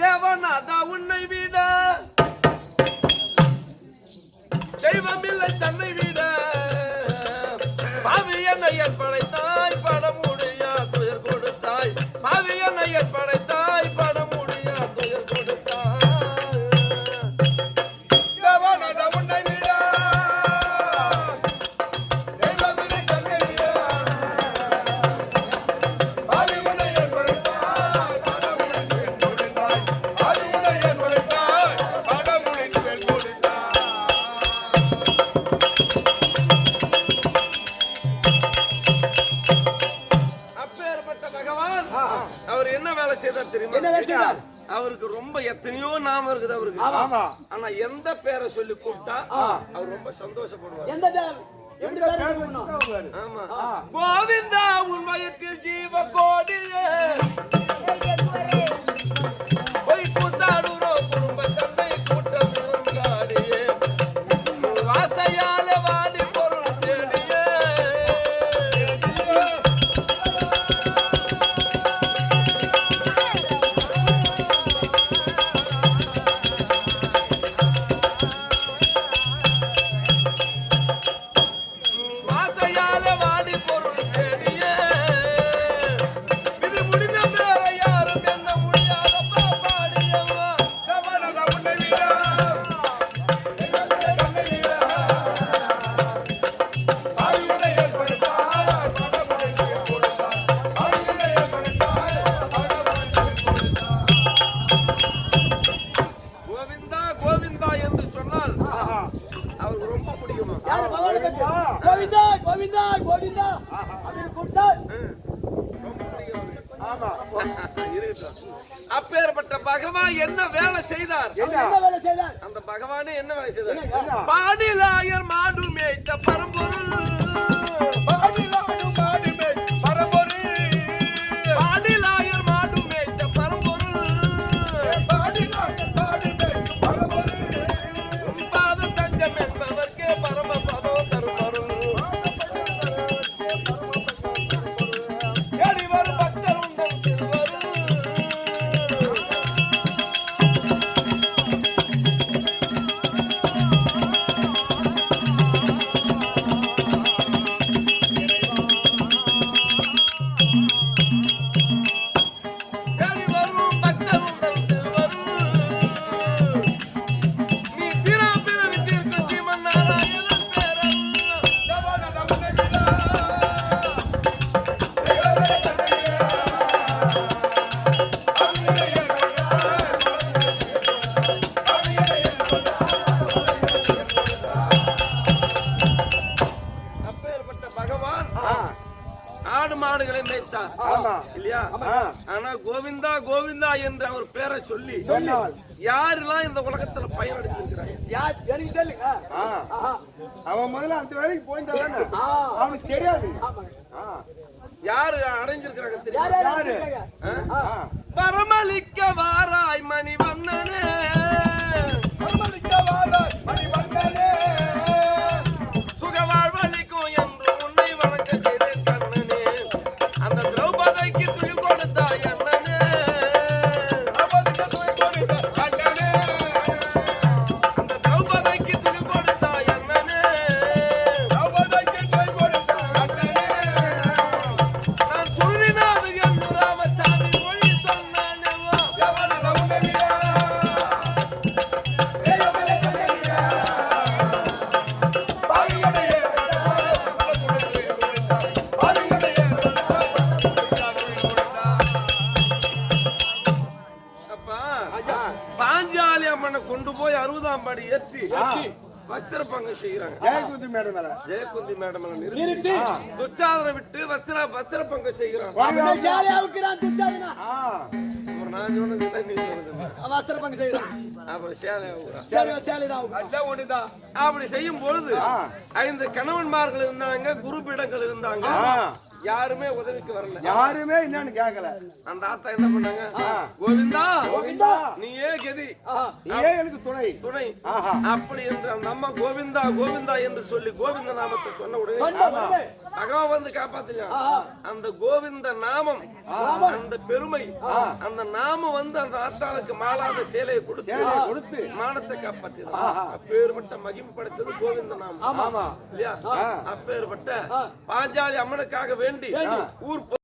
தேவனாதா உன்னை விட. தெய்வமில்லை தன்னை விட. பாவி என்னை படைத்தான் என்ன வேலை செய்தார் தெரியுமா? அவருக்கு ரொம்ப எத்தனையோ நாம இருக்குது அவருக்கு. ஆனா எந்த பேரை சொல்லி கூப்பிட்டா அவர் ரொம்ப சந்தோஷப்படுவார். எந்த கோவிந்தா உன் மயத்தில் ஜீவ கோடியே கோவிந்தா என்று சொன்னால் அவருக்கு ரொம்ப பிடிக்கும்? கோவிந்தா? கோவிந்தா கோவிந்தா அப்படின்னு கூப்பிட்டா ரொம்ப பிடிக்கும்? அப்பேற்பட்ட என்ன வேலை செய்தார்? அந்த பகவானே என்ன வேலை செய்தார்? பாடிலாயர் மாடு மேய்த்த ஆனா கோவிந்தா கோவிந்தா என்று அவர் பேரை சொல்லி யாரெல்லாம் இந்த உலகத்துல பயனடைஞ்சிருக்கிறாங்க அவன் முதல்ல அந்த வேலைக்கு போயிருந்தான் அவனுக்கு தெரியாது. யாரு அடைஞ்சிருக்கிறாங்க கொண்டு போய் அறுபதாம் படி ஏற்றி. வஸ்திரப்பங்கம் செய்கிறாங்க. ஜெயகுந்தி மேடம் மேல. ஜெயகுந்தி மேடம் நிறுத்தி. துச்சாதனை விட்டு வஸ்திர வஸ்திரப்பங்கம் செய்கிறாங்க. நான் சொன்னது நீ சொன்னது வஸ்திரப்பங்கம் அப்படி செய்யும் பொழுது ஐந்து கணவன்மார்கள் இருந்தாங்க குருபீடங்கள் இருந்தாங்க. யாருமே உதவிக்கு வரல. யாருமே என்னன்னு கேட்கல அந்த ஆத்தா என்ன பண்ணாங்க? கோவிந்தா கோவிந்தா. நீயே கதி. நீயே எனக்கு துணை. துணை. அப்படி என்று அந்த அம்மா கோவிந்தா கோவிந்தா என்று சொல்லி கோவிந்த நாமத்தை சொன்ன உடனே பகவான் வந்து காப்பாத்தலாம் அந்த கோவிந்த நாமம் அந்த பெருமை அந்த நாமம் வந்து அந்த ஆத்தாளுக்கு மாலாத சேலையை கொடுத்து கொடுத்து. மானத்தை காப்பாத்தியது அப்பேற்பட்ட மகிமைப்படுத்தது கோவிந்த நாமம். இல்லையா? அப்பேற்பட்ட பாஞ்சாலி அம்மனுக்காக வேண்டும் வேண்டி ஊர்